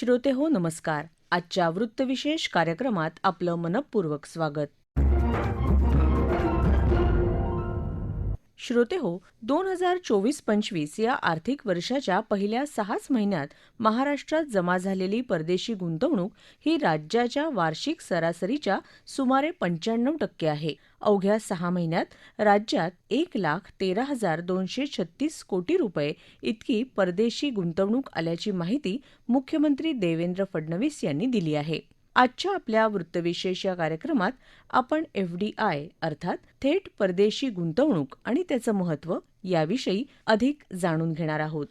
श्रोते हो नमस्कार. आजच्या वृत्तविशेष कार्यक्रमात आपलं मनपूर्वक स्वागत. श्रोते हो दोन हजार चोवीस पंचवीस या आर्थिक वर्षाच्या पहिल्या सहाच महिन्यात महाराष्ट्रात जमा झालेली परदेशी गुंतवणूक ही राज्याच्या वार्षिक सरासरीच्या सुमारे पंच्याण्णव टक्के आहे. अवघ्या सहा महिन्यात राज्यात एक लाख तेरा हजार दोनशे छत्तीस कोटी रुपये इतकी परदेशी गुंतवणूक आल्याची माहिती मुख्यमंत्री देवेंद्र फडणवीस यांनी दिली आहे. आजच्या आपल्या वृत्तविशेष या कार्यक्रमात आपण एफडीआय अर्थात थेट परदेशी गुंतवणूक आणि त्याचं महत्त्व याविषयी अधिक जाणून घेणार आहोत.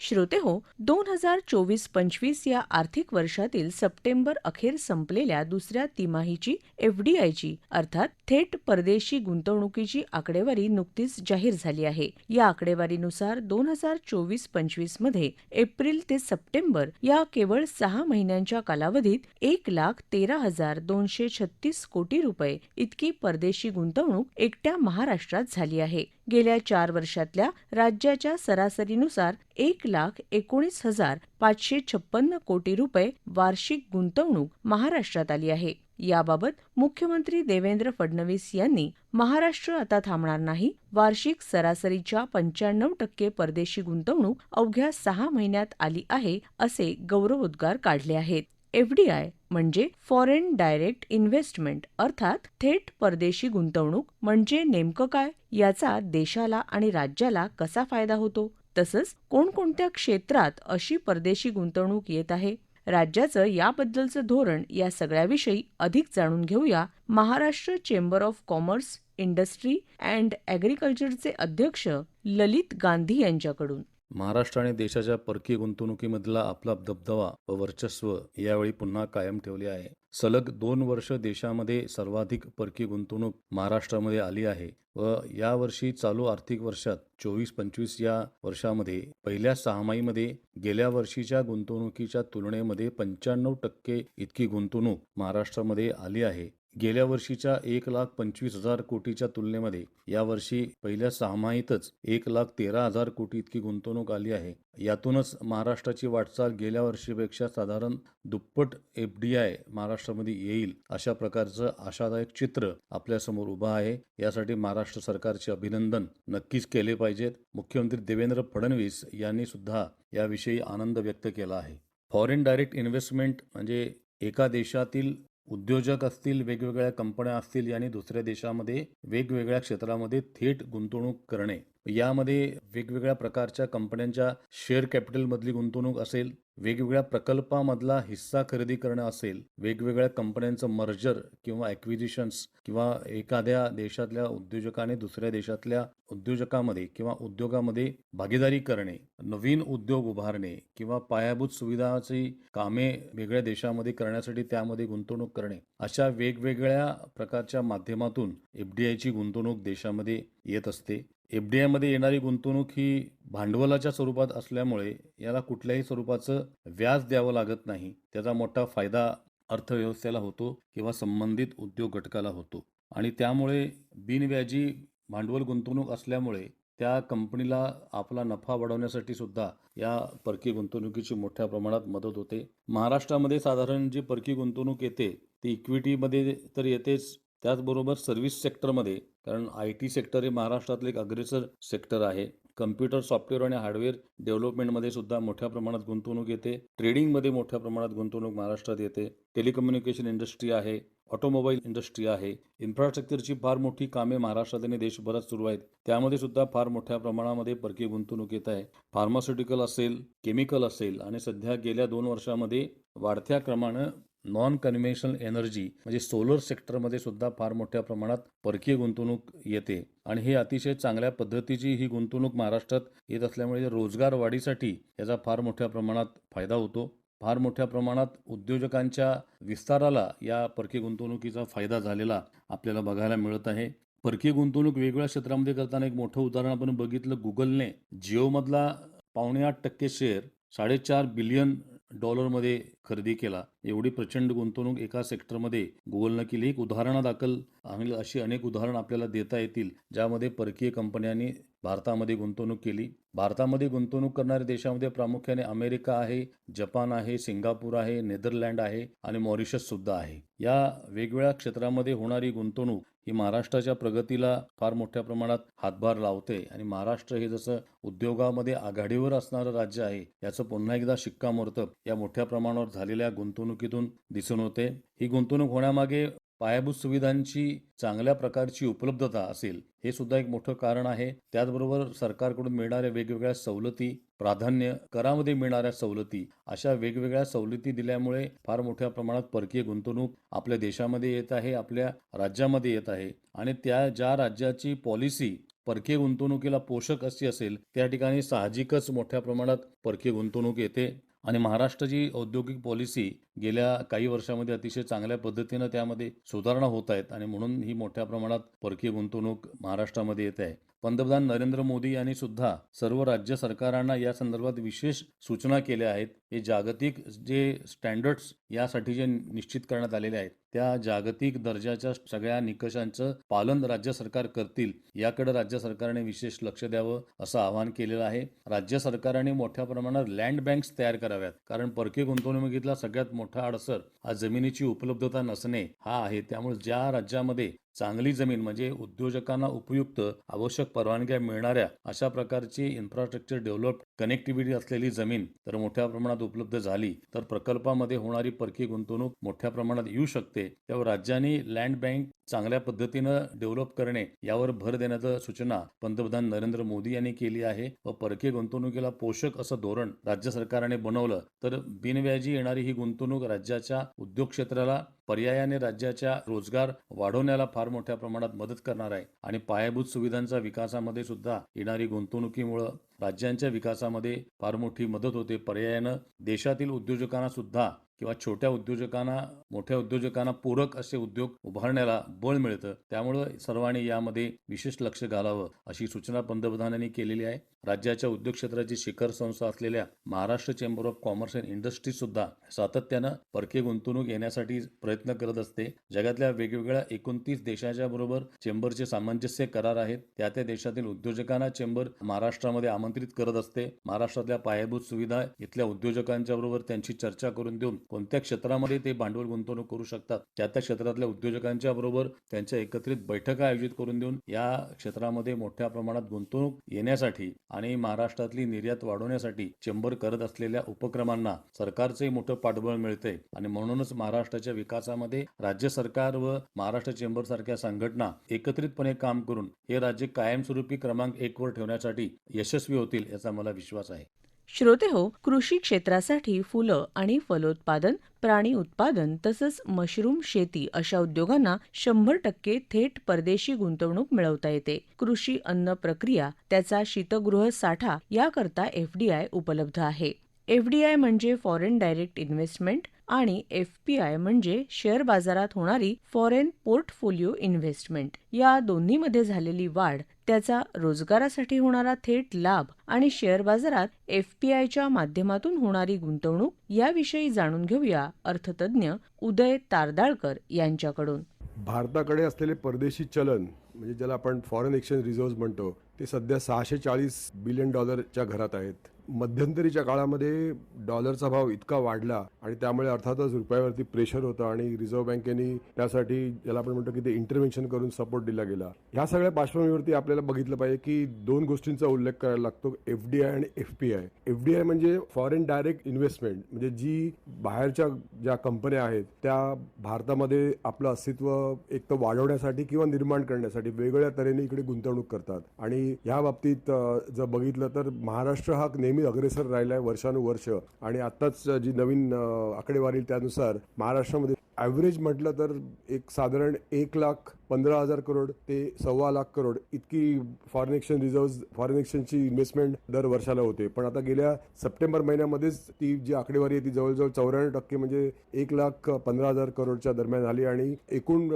श्रोते हो दोन हजार चोवीस पंचवीस या आर्थिक वर्षातील सप्टेंबर अखेर संपलेल्या दुसऱ्या तिमाहीची एफडीआयची अर्थात थेट परदेशी गुंतवणुकीची आकडेवारी नुकतीच जाहीर झाली आहे. या आकडेवारीनुसार दोन हजार चोवीस पंचवीसमध्ये एप्रिल ते सप्टेंबर या केवळ सहा महिन्यांच्या कालावधीत एक लाख तेरा हजार दोनशे छत्तीस कोटी रुपये इतकी परदेशी गुंतवणूक एकट्या महाराष्ट्रात झाली आहे. गेल्या चार वर्षातल्या राज्याच्या सरासरीनुसार एक लाख एकोणीस हजार पाचशे छप्पन्न कोटी रुपये वार्षिक गुंतवणूक महाराष्ट्रात आली आहे. याबाबत मुख्यमंत्री देवेंद्र फडणवीस यांनी महाराष्ट्र आता थांबणार नाही. वार्षिक सरासरीच्या पंच्याण्णव टक्के परदेशी गुंतवणूक अवघ्या सहा महिन्यात आली आहे असे गौरवोद्गार काढले आहेत. एफडीआय म्हणजे फॉरेन डायरेक्ट इन्व्हेस्टमेंट अर्थात थेट परदेशी गुंतवणूक म्हणजे नेमकं काय? याचा देशाला आणि राज्याला कसा फायदा होतो? तसंच कोणकोणत्या क्षेत्रात अशी परदेशी गुंतवणूक येत आहे? राज्याचं याबद्दलचं धोरण या सगळ्याविषयी अधिक जाणून घेऊया Maharashtra chamber of commerce industry and ॲग्रिकल्चरचे अध्यक्ष ललित गांधी यांच्याकडून. महाराष्ट्र आणि देशाच्या परकीय गुंतवणुकीमधला आपला दबदबा व वर्चस्व यावेळी पुन्हा कायम ठेवले आहे. सलग दोन वर्ष देशामध्ये सर्वाधिक परकीय गुंतवणूक महाराष्ट्रामध्ये आली आहे व यावर्षी चालू आर्थिक वर्षात चोवीस पंचवीस या वर्षामध्ये पहिल्या सहामाहीमध्ये गेल्या वर्षीच्या गुंतवणुकीच्या तुलनेमध्ये पंच्याण्णव टक्के इतकी गुंतवणूक महाराष्ट्रामध्ये आली आहे. गेल्या वर्षीच्या एक लाख पंचवीस हजार कोटीच्या तुलनेमध्ये यावर्षी पहिल्या सहामाहीतच एक लाख तेरा हजार कोटी इतकी गुंतवणूक आली आहे. यातूनच महाराष्ट्राची वाटचाल गेल्या वर्षीपेक्षा साधारण दुप्पट एफ डी आय महाराष्ट्रामध्ये येईल अशा प्रकारचं आशादायक चित्र आपल्यासमोर उभं आहे. यासाठी महाराष्ट्र सरकारचे अभिनंदन नक्कीच केले पाहिजेत. मुख्यमंत्री देवेंद्र फडणवीस यांनी सुद्धा याविषयी आनंद व्यक्त केला आहे. फॉरेन डायरेक्ट इन्व्हेस्टमेंट म्हणजे एका देशातील उद्योजक असतील वेगवेगळ्या कंपन्या असतील यांनी दुसऱ्या देशामध्ये वेगवेगळ्या क्षेत्रामध्ये थेट गुंतवणूक करणे. यामध्ये वेगवेगळ्या प्रकारच्या कंपन्यांच्या शेअर कॅपिटलमधली गुंतवणूक असेल वेगवेगळ्या प्रकल्पामधला हिस्सा खरेदी करणं असेल वेगवेगळ्या कंपन्यांचं मर्जर किंवा ॲक्विजिशन्स किंवा एखाद्या देशातल्या उद्योजकाने दुसऱ्या देशातल्या उद्योजकामध्ये किंवा उद्योगामध्ये भागीदारी करणे नवीन उद्योग उभारणे किंवा पायाभूत सुविधाची कामे वेगळ्या देशामध्ये करण्यासाठी त्यामध्ये गुंतवणूक करणे अशा वेगवेगळ्या प्रकारच्या माध्यमातून एफ डी आयची गुंतवणूक देशामध्ये येत असते. एफ डी आयमध्ये येणारी गुंतवणूक ही भांडवलाच्या स्वरूपात असल्यामुळे याला कुठल्याही स्वरूपाचं व्याज द्यावं लागत नाही. त्याचा मोठा फायदा अर्थव्यवस्थेला होतो किंवा संबंधित उद्योग घटकाला होतो. आणि त्यामुळे बिनव्याजी भांडवल गुंतवणूक असल्यामुळे त्या कंपनीला आपला नफा वाढवण्यासाठी सुद्धा या परकीय गुंतवणुकीची मोठ्या प्रमाणात मदत होते. महाराष्ट्रामध्ये साधारण जी परकी गुंतवणूक येते ती इक्विटीमध्ये तर येतेच. त्याचबरोबर सर्व्हिस सेक्टरमध्ये कारण आय टी सेक्टर हे महाराष्ट्रातलं एक अग्रेसर सेक्टर आहे. कम्प्युटर सॉफ्टवेअर आणि हार्डवेअर डेव्हलपमेंटमध्ये सुद्धा मोठ्या प्रमाणात गुंतवणूक येते. ट्रेडिंगमध्ये मोठ्या प्रमाणात गुंतवणूक महाराष्ट्रात येते. टेलिकम्युनिकेशन इंडस्ट्री आहे. ऑटोमोबाईल इंडस्ट्री आहे. इन्फ्रास्ट्रक्चरची फार मोठी कामे महाराष्ट्रात आणि देशभरात सुरू आहेत. त्यामध्ये सुद्धा फार मोठ्या प्रमाणामध्ये परकीय गुंतवणूक येत आहे. फार्मास्युटिकल असेल केमिकल असेल आणि सध्या गेल्या दोन वर्षामध्ये वाढत्या क्रमानं नॉन कन्व्हेन्शनल एनर्जी म्हणजे सोलर सेक्टरमध्ये सुद्धा फार मोठ्या प्रमाणात परकीय गुंतवणूक येते. आणि हे अतिशय चांगल्या पद्धतीची ही गुंतवणूक महाराष्ट्रात येत असल्यामुळे रोजगार वाढीसाठी याचा फार मोठ्या प्रमाणात फायदा होतो. फार मोठ्या प्रमाणात उद्योजकांच्या विस्ताराला या परकीय गुंतवणुकीचा फायदा झालेला आपल्याला बघायला मिळत आहे. परकीय गुंतवणूक वेगवेगळ्या क्षेत्रामध्ये करताना एक मोठं उदाहरण आपण बघितलं गुगलने जिओमधला पावणे आठ टक्के शेअर साडेचार बिलियन डॉलरमध्ये खरेदी केला. एवढी प्रचंड गुंतवणूक एका सेक्टरमध्ये गुगलनं केली. एक उदाहरणादाखल आणि अशी अनेक उदाहरणं आपल्याला देता येतील ज्यामध्ये परकीय कंपन्यांनी भारतामध्ये गुंतवणूक केली. भारतामध्ये गुंतवणूक करणाऱ्या देशामध्ये प्रामुख्याने अमेरिका आहे जपान आहे सिंगापूर आहे नेदरलँड आहे आणि मॉरिशस सुद्धा आहे. या वेगवेगळ्या क्षेत्रामध्ये होणारी गुंतवणूक ही महाराष्ट्राच्या प्रगतीला फार मोठ्या प्रमाणात हातभार लावते. आणि महाराष्ट्र हे जसं उद्योगामध्ये आघाडीवर असणारं राज्य आहे याचं पुन्हा एकदा शिक्कामोर्तब या मोठ्या प्रमाणावर झालेल्या गुंतवणूक गुंतवणुकीतून दिसून होते. ही गुंतवणूक होण्यामागे पायाभूत सुविधांची चांगल्या प्रकारची उपलब्धता असेल हे सुद्धा एक मोठं कारण आहे. त्याचबरोबर सरकारकडून मिळणाऱ्या वेगवेगळ्या सवलती प्राधान्य करामध्ये मिळणाऱ्या सवलती अशा वेगवेगळ्या सवलती दिल्यामुळे फार मोठ्या प्रमाणात परकीय गुंतवणूक आपल्या देशामध्ये येत आहे आपल्या राज्यामध्ये येत आहे. आणि त्या ज्या राज्याची पॉलिसी परकीय गुंतवणुकीला पोषक अशी असेल त्या ठिकाणी साहजिकच मोठ्या प्रमाणात परकीय गुंतवणूक येते. आणि महाराष्ट्राची औद्योगिक पॉलिसी गेल्या काही वर्षामध्ये अतिशय चांगल्या पद्धतीनं त्यामध्ये सुधारणा होत आहेत आणि म्हणून ही मोठ्या प्रमाणात परकीय गुंतवणूक महाराष्ट्रामध्ये येत आहे. पंतप्रधान नरेंद्र मोदी यांनी सुद्धा सर्व राज्य सरकारांना या संदर्भात विशेष सूचना केल्या आहेत. हे जागतिक जे स्टँडर्ड्स यासाठी जे निश्चित करण्यात आलेले आहेत त्या जागतिक दर्जाच्या सगळ्या निकषांचं पालन राज्य सरकार करतील याकडे राज्य सरकारने विशेष लक्ष द्यावं असं आवाहन केलेलं आहे. राज्य सरकारने मोठ्या प्रमाणात लँड बँक्स तयार कराव्यात कारण परकीय गुंतवणुकीतला सगळ्यात मोठा अडसर हा जमिनीची उपलब्धता नसणे हा आहे. त्यामुळे ज्या राज्यामध्ये चांगली जमीन म्हणजे उद्योजकांना उपयुक्त आवश्यक परवानग्या मिळणाऱ्या अशा प्रकारची इन्फ्रास्ट्रक्चर डेव्हलप कनेक्टिव्हिटी असलेली जमीन तर मोठ्या प्रमाणात उपलब्ध झाली तर प्रकल्पामध्ये होणारी परकीय गुंतवणूक मोठ्या प्रमाणात येऊ शकते. त्यावर राज्यांनी लँड बँक चांगल्या पद्धतीनं डेव्हलप करणे यावर भर देण्याचं सूचना पंतप्रधान नरेंद्र मोदी यांनी केली आहे. व परकीय गुंतवणुकीला पोषक असं धोरण राज्य सरकारने बनवलं तर बिनव्याजी येणारी ही गुंतवणूक राज्याच्या उद्योग क्षेत्राला पर्यायाने राज्याच्या रोजगार वाढवण्याला फार मोठ्या प्रमाणात मदत करणार आहे. आणि पायाभूत सुविधांचा विकासामध्ये सुद्धा येणारी गुंतवणुकीमुळं राज्यांच्या विकासामध्ये फार मोठी मदत होते. पर्यायानं देशातील उद्योजकांना सुद्धा किंवा छोट्या उद्योजकांना मोठ्या उद्योजकांना पूरक असे उद्योग उभारण्याला बळ मिळतं. त्यामुळं सर्वांनी यामध्ये विशेष लक्ष घालावं अशी सूचना पंतप्रधानांनी केलेली आहे. राज्याच्या उद्योग क्षेत्राची शिखर संस्था असलेल्या Maharashtra chamber of commerce and industry सुद्धा सातत्यानं परकीय गुंतवणूक येण्यासाठी प्रयत्न करत असते. जगातल्या वेगवेगळ्या एकोणतीस देशाच्या बरोबर चेंबरचे सामंजस्य करार आहेत. त्या त्या देशातील उद्योजकांना चेंबर महाराष्ट्रामध्ये आमंत्रित करत असते. महाराष्ट्रातल्या पायाभूत सुविधा इथल्या उद्योजकांच्या बरोबर त्यांची चर्चा करून देऊन कोणत्या क्षेत्रामध्ये ते भांडवल गुंतवणूक करू शकतात? त्या त्या क्षेत्रातल्या उद्योजकांच्या बरोबर त्यांच्या एकत्रित बैठका आयोजित करून देऊन या क्षेत्रामध्ये मोठ्या प्रमाणात गुंतवणूक येण्यासाठी आणि महाराष्ट्रातली निर्यात वाढवण्यासाठी चेंबर करत असलेल्या उपक्रमांना सरकारचे मोठं पाठबळ मिळते. आणि म्हणूनच महाराष्ट्राच्या विकासामध्ये राज्य सरकार व महाराष्ट्र चेंबर सारख्या संघटना एकत्रितपणे काम करून हे राज्य कायमस्वरूपी क्रमांक एक वर ठेवण्यासाठी यशस्वी होतील याचा मला विश्वास आहे. श्रोते हो कृषी क्षेत्रासाठी फुलं आणि फलोत्पादन प्राणी उत्पादन तसंच मशरूम शेती अशा उद्योगांना शंभर टक्के थेट परदेशी गुंतवणूक मिळवता येते. कृषी अन्न प्रक्रिया त्याचा शीतगृह साठा याकरता एफडीआय उपलब्ध आहे. एफडीआय म्हणजे फॉरेन डायरेक्ट इन्व्हेस्टमेंट आणि एफपीआय म्हणजे शेअर बाजारात होणारी फॉरेन पोर्टफोलिओ इन्व्हेस्टमेंट. या दोन्हीमध्ये झालेली वाढ त्याचा रोजगारासाठी होणारा थेट लाभ आणि शेअर बाजारात एफपीआयच्या माध्यमातून होणारी गुंतवणूक याविषयी जाणून घेऊया अर्थतज्ज्ञ उदय तारदाळकर यांच्याकडून. भारताकडे असलेले परदेशी चलन म्हणजे ज्याला आपण फॉरेन एक्सचेंज रिझर्व्ह म्हणतो ते सध्या सहाशे चाळीस बिलियन डॉलरच्या घरात आहेत. मध्यंतरीच्या काळामध्ये डॉलरचा भाव इतका वाढला आणि त्यामुळे अर्थातच रुपयावरती प्रेशर होतं आणि रिझर्व्ह बँकेने त्यासाठी ज्याला आपण म्हणतो की ते इंटरव्हेन्शन करून सपोर्ट दिला गेला. ह्या सगळ्या पार्श्वभूमीवरती आपल्याला बघितलं पाहिजे की दोन गोष्टींचा उल्लेख करायला लागतो एफ डी आय आणि F P I F D I म्हणजे फॉरेन डायरेक्ट इन्व्हेस्टमेंट म्हणजे जी बाहेरच्या ज्या कंपन्या आहेत त्या भारतामध्ये आपलं अस्तित्व एक तर वाढवण्यासाठी किंवा निर्माण करण्यासाठी वेगवेगळ्या तऱ्हेने इकडे गुंतवणूक करतात. आणि ह्या बाबतीत जर बघितलं तर महाराष्ट्र हा नेहमी अग्रेसर राहिला आहे वर्षानुवर्ष. आणि आत्ताच जी नवीन आकडेवारी त्यानुसार महाराष्ट्रामध्ये ॲव्हरेज म्हटलं तर एक साधारण एक लाख पंधरा हजार करोड ते सव्वा लाख करोड इतकी फॉरेन एक्सचेंज रिझर्व्ह फॉरेन एक्सचेंजची इन्व्हेस्टमेंट दर वर्षाला होते. पण आता गेल्या सप्टेंबर महिन्यामध्येच ती जी आकडेवारी आहे ती जवळजवळ चौऱ्याण्णव टक्के म्हणजे एक लाख पंधरा हजार करोडच्या दरम्यान आली आणि एकूण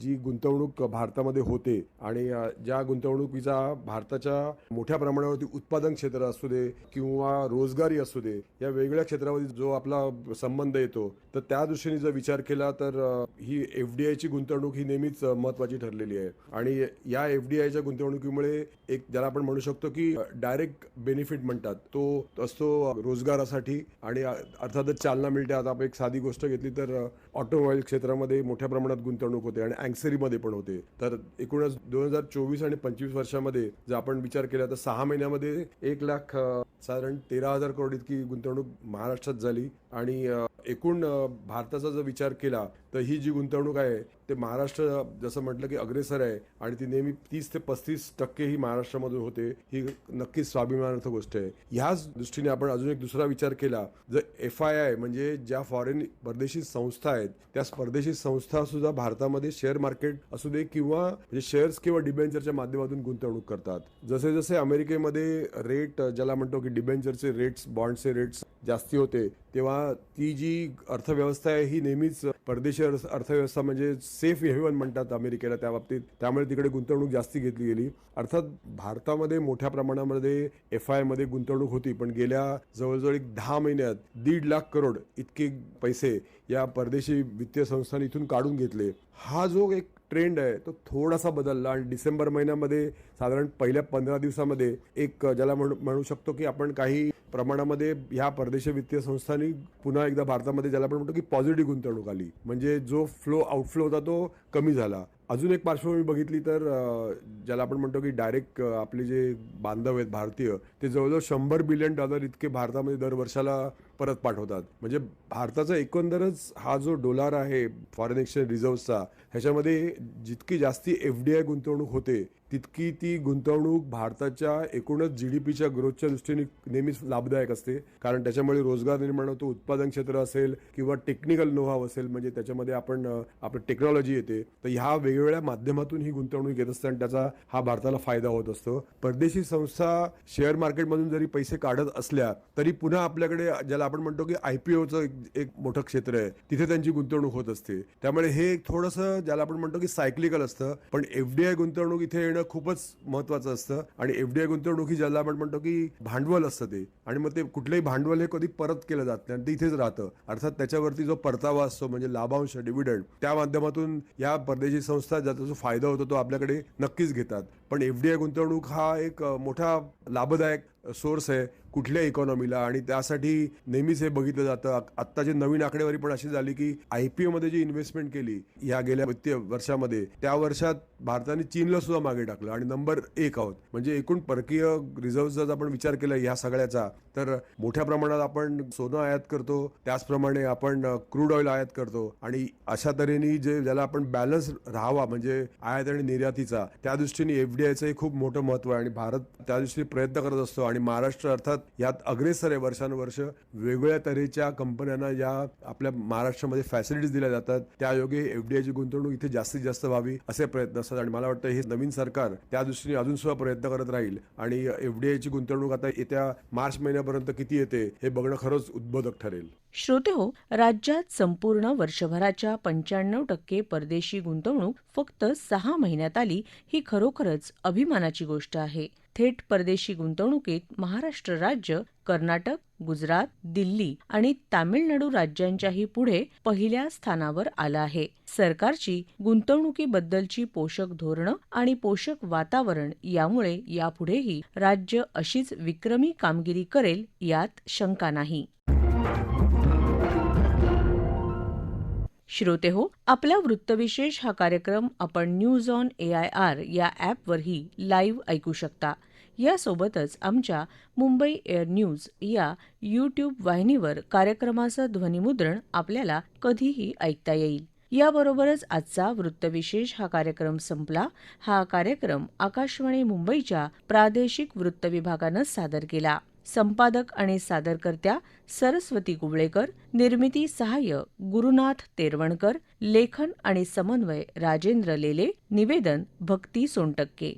जी गुंतवणूक भारतामध्ये होते आणि ज्या गुंतवणुकीचा भारताच्या मोठ्या प्रमाणावरती उत्पादन क्षेत्र असू दे किंवा रोजगारी असू दे या वेगळ्या क्षेत्रामध्ये जो आपला संबंध येतो तर त्या दृष्टीने जर विचार केला तर ही एफ डी आयची गुंतवणूक ही नेहमीच महत्वाची ठरलेली आहे. आणि या एफ डी आयच्या गुंतवणुकीमुळे एक ज्याला आपण म्हणू शकतो की डायरेक्ट बेनिफिट म्हणतात. तो असतो रोजगारासाठी आणि अर्थातच चालना मिळते. आता आपण एक साधी गोष्ट घेतली तर ऑटोमोबाईल क्षेत्रामध्ये मोठ्या प्रमाणात गुंतवणूक होते आणि अँक्सरीमध्ये पण होते. तर एकूणच दोन हजार चोवीस आणि पंचवीस वर्षामध्ये जर आपण विचार केला तर सहा महिन्यामध्ये एक लाख साधारण तेरा हजार करोड इतकी गुंतवणूक महाराष्ट्रात झाली. आणि एकूण भारताचा जर विचार केला तर ही जी गुंतवणूक आहे ते महाराष्ट्र जसं म्हटलं की अग्रेसर आहे आणि ती नेहमी तीस ते पस्तीस टक्के ही महाराष्ट्रामधून होते ही नक्कीच स्वाभिमानार्थ गोष्ट आहे. ह्याच दृष्टीने आपण अजून एक दुसरा विचार केला जर एफ आय आय म्हणजे ज्या फॉरेन परदेशी संस्था आहेत त्या परदेशी संस्था सुद्धा भारतामध्ये शेअर मार्केट असू दे किंवा म्हणजे शेअर्स किंवा डिबेंचरच्या माध्यमातून गुंतवणूक करतात. जसे जसे अमेरिकेमध्ये रेट ज्याला म्हणतो की डिबेंचरचे रेट्स बॉन्डचे रेट्स जास्ती होते तेव्हा ती जी अर्थव्यवस्था आहे ही नेहमीच परदेशी अर्थ- अर्थव्यवस्था म्हणजे सेफ हेवन म्हणतात अमेरिकेला त्या बाबतीत. त्यामुळे तिकडे गुंतवणूक जास्ती घेतली गेली. अर्थात भारतामध्ये मोठ्या प्रमाणामध्ये एफ आयमध्ये गुंतवणूक होती पण गेल्या जवळजवळ एक दहा महिन्यात दीड लाख करोड इतके पैसे या परदेशी वित्तीय संस्थांनी इथून काढून घेतले. हा जो एक ट्रेंड आहे तो थोडासा बदलला. आणि डिसेंबर महिन्यामध्ये साधारण पहिल्या पंधरा दिवसामध्ये एक ज्याला म्हणू म्हणू शकतो की आपण काही प्रमाणामध्ये ह्या परदेशी वित्तीय संस्थांनी पुन्हा एकदा भारतामध्ये ज्याला आपण म्हणतो की पॉझिटिव्ह गुंतवणूक आली. म्हणजे जो फ्लो आउटफ्लो होता तो कमी झाला. अजून एक पार्श्वभूमी बघितली तर ज्याला आपण म्हणतो की डायरेक्ट आपले जे बांधव आहेत भारतीय ते जवळजवळ शंभर बिलियन डॉलर इतके भारतामध्ये दर वर्षाला परत पाठवतात. म्हणजे भारताचा एकंदरच हा जो डॉलर आहे फॉरेन एक्सचेंज रिझर्व्हचा ह्याच्यामध्ये जितकी जास्ती एफ डी आय गुंतवणूक होते तितकी ती गुंतवणूक भारताच्या एकूणच जी डी पीच्या ग्रोथच्या दृष्टीने नेहमीच लाभदायक असते. कारण त्याच्यामुळे रोजगार निर्माण होतो उत्पादन क्षेत्र असेल किंवा टेक्निकल नोहाव असेल म्हणजे त्याच्यामध्ये आपण आपलं टेक्नॉलॉजी येते. तर ह्या वेगवेगळ्या माध्यमातून ही गुंतवणूक येत असते आणि त्याचा हा भारताला फायदा होत असतो. परदेशी संस्था शेअर मार्केटमधून जरी पैसे काढत असल्या तरी पुन्हा आपल्याकडे ज्याला आपण म्हणतो की आय पी ओचं एक, एक मोठं क्षेत्र आहे. तिथे त्यांची गुंतवणूक होत असते. त्यामुळे हे एक थोडंसं ज्याला आपण म्हणतो की सायक्लिकल असतं. पण एफडीआय गुंतवणूक इथे येणं खूपच महत्वाचं असतं. आणि एफडीआय गुंतवणूक ही ज्याला आपण म्हणतो की भांडवल असतं ते. आणि मग ते कुठलंही भांडवल हे कधी परत केलं जात नाही आणि ते इथेच राहतं. अर्थात त्याच्यावरती जो परतावा असतो म्हणजे लाभांश डिव्हिडंड त्या माध्यमातून या परदेशी संस्था ज्याचा जो फायदा होतो तो आपल्याकडे नक्कीच घेतात. पण एफ डी आय गुंतवणूक हा एक मोठा लाभदायक सोर्स आहे कुठल्या इकॉनॉमीला आणि त्यासाठी नेहमीच हे बघितलं जातं. आत्ताची नवीन आकडेवारी पण अशी झाली की आय पी ओमध्ये जी इन्व्हेस्टमेंट केली ह्या गेल्या वित्तीय वर्षामध्ये त्या वर्षात भारताने चीनला सुद्धा मागे टाकलं. आणि नंबर एक आहोत. म्हणजे एकूण परकीय रिझर्व्हचा जर आपण विचार केला या सगळ्याचा तर मोठ्या प्रमाणात आपण सोनं आयात करतो. त्याचप्रमाणे आपण क्रूड ऑइल आयात करतो. आणि अशा तऱ्हेने जे ज्याला आपण बॅलन्स राहावा म्हणजे आयात आणि निर्यातीचा त्या दृष्टीने एफ एफडीआयचं खूप मोठं महत्त्व आहे आणि भारत त्या दिवशी प्रयत्न करत असतो आणि महाराष्ट्र अर्थात यात अग्रेसर आहे वर्षानुवर्ष. वेगवेगळ्या तऱ्हेच्या कंपन्यांना या आपल्या महाराष्ट्रामध्ये फॅसिलिटीज दिल्या जातात. त्या योगे एफडीआयची गुंतवणूक इथे जास्तीत जास्त व्हावी असे प्रयत्न असतात आणि मला वाटतं हे नवीन सरकार त्या दृष्टीने अजून सुद्धा प्रयत्न करत राहील. आणि एफडीआयची गुंतवणूक आता येत्या मार्च महिन्यापर्यंत किती येते हे बघणं खरंच उद्बोधक ठरेल. श्रोते हो राज्यात संपूर्ण वर्षभराच्या पंच्याण्णव टक्के परदेशी गुंतवणूक फक्त सहा महिन्यात आली ही खरोखरच अभिमानाची गोष्ट आहे. थेट परदेशी गुंतवणुकीत महाराष्ट्र राज्य कर्नाटक गुजरात दिल्ली आणि तामिळनाडू राज्यांच्याही पुढे पहिल्या स्थानावर आलं आहे. सरकारची गुंतवणुकीबद्दलची पोषक धोरणं आणि पोषक वातावरण यामुळे यापुढेही राज्य अशीच विक्रमी कामगिरी करेल यात शंका नाही. श्रोते हो आपला वृत्तविशेष हा कार्यक्रम आपण news on A I R या ॲपवरही लाईव्ह ऐकू शकता. यासोबतच आमच्या मुंबई एअर न्यूज या यूट्यूब वाहिनीवर कार्यक्रमाचं ध्वनिमुद्रण आपल्याला कधीही ऐकता येईल. याबरोबरच आजचा वृत्तविशेष हा कार्यक्रम संपला. हा कार्यक्रम आकाशवाणी मुंबईच्या प्रादेशिक वृत्त विभागानं सादर केला. संपादक आणि सादरकर्त्या सरस्वती कुबळेकर निर्मिती सहाय्य गुरुनाथ तेरवणकर लेखन आणि समन्वय राजेंद्र लेले निवेदन भक्ती सोनटक्के.